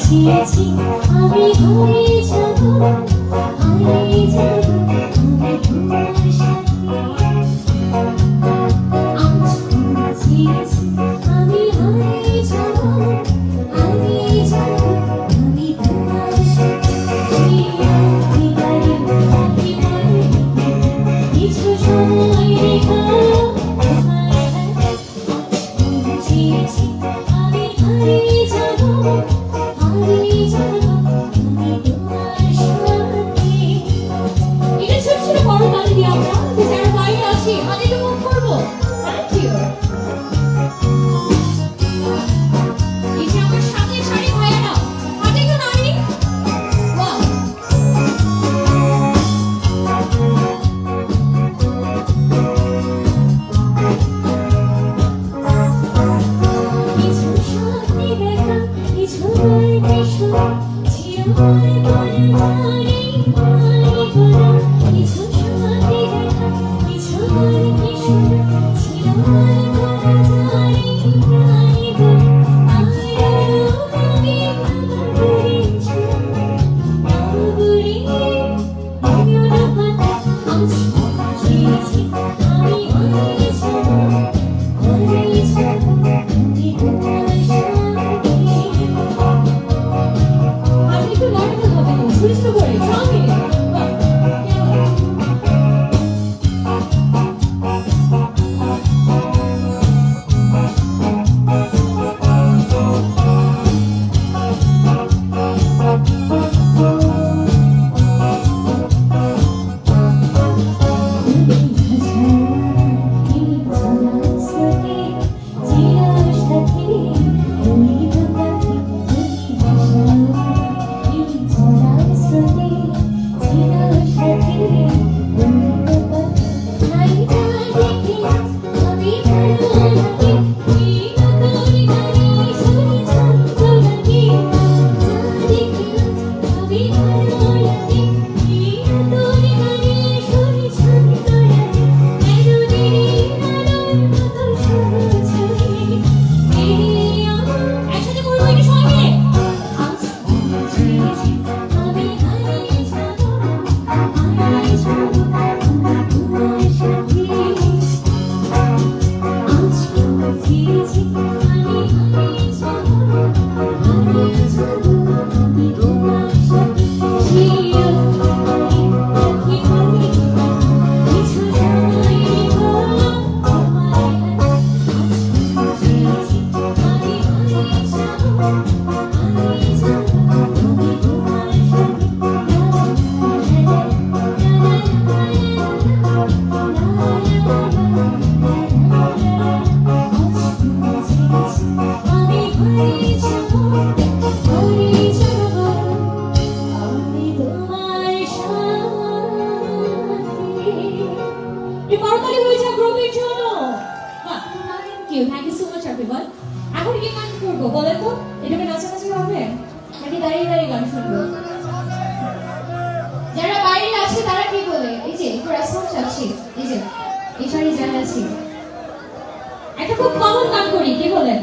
বুঝিয়েছি আমি হয়ে যাব হারিয়ে you thank you so much everyone এখন কি গান করব বলেন তো এটাকে নাচানাচি হবে নাকি দাঁড়িয়ে দাঁড়িয়ে গান শুনব যারা বাইরে আছে, তারা কি বলে? এই যে, একটু রেসপন্স চাচ্ছি। এই যে, এই শাড়ি যারা আছি। একটা খুব কমন গান করি, কি বলেন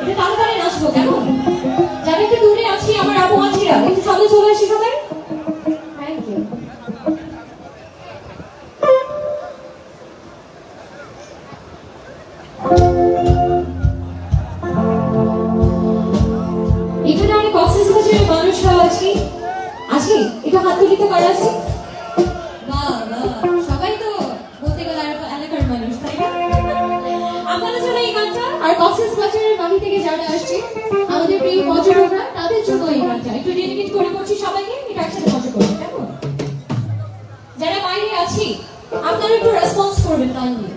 এটা তাড়াতাড়ি নাচবো, কেমন? যারা একটু দূরে আছি, আমার আপু আছিরা একটু সামনে চলে আসি সবাই। তুলিতে পারা বাহ বাহ সবাই তো বলতে এলাকার মানুষ, তাই না? আপনাদের জন্য এই গানটা, আর কক্সবাজারের বাড়ি থেকে যারা আসছে, আমাদের প্রিয় পর্যটকরা, তাদের জন্য এই গানটা। একটু ডেডিকেট করে করছি সবাইকে, এটা একসাথে মজা করব, কেমন? যারা বাইরে আছি, আপনারা একটু রেসপন্স করবেন কাইন্ডলি এই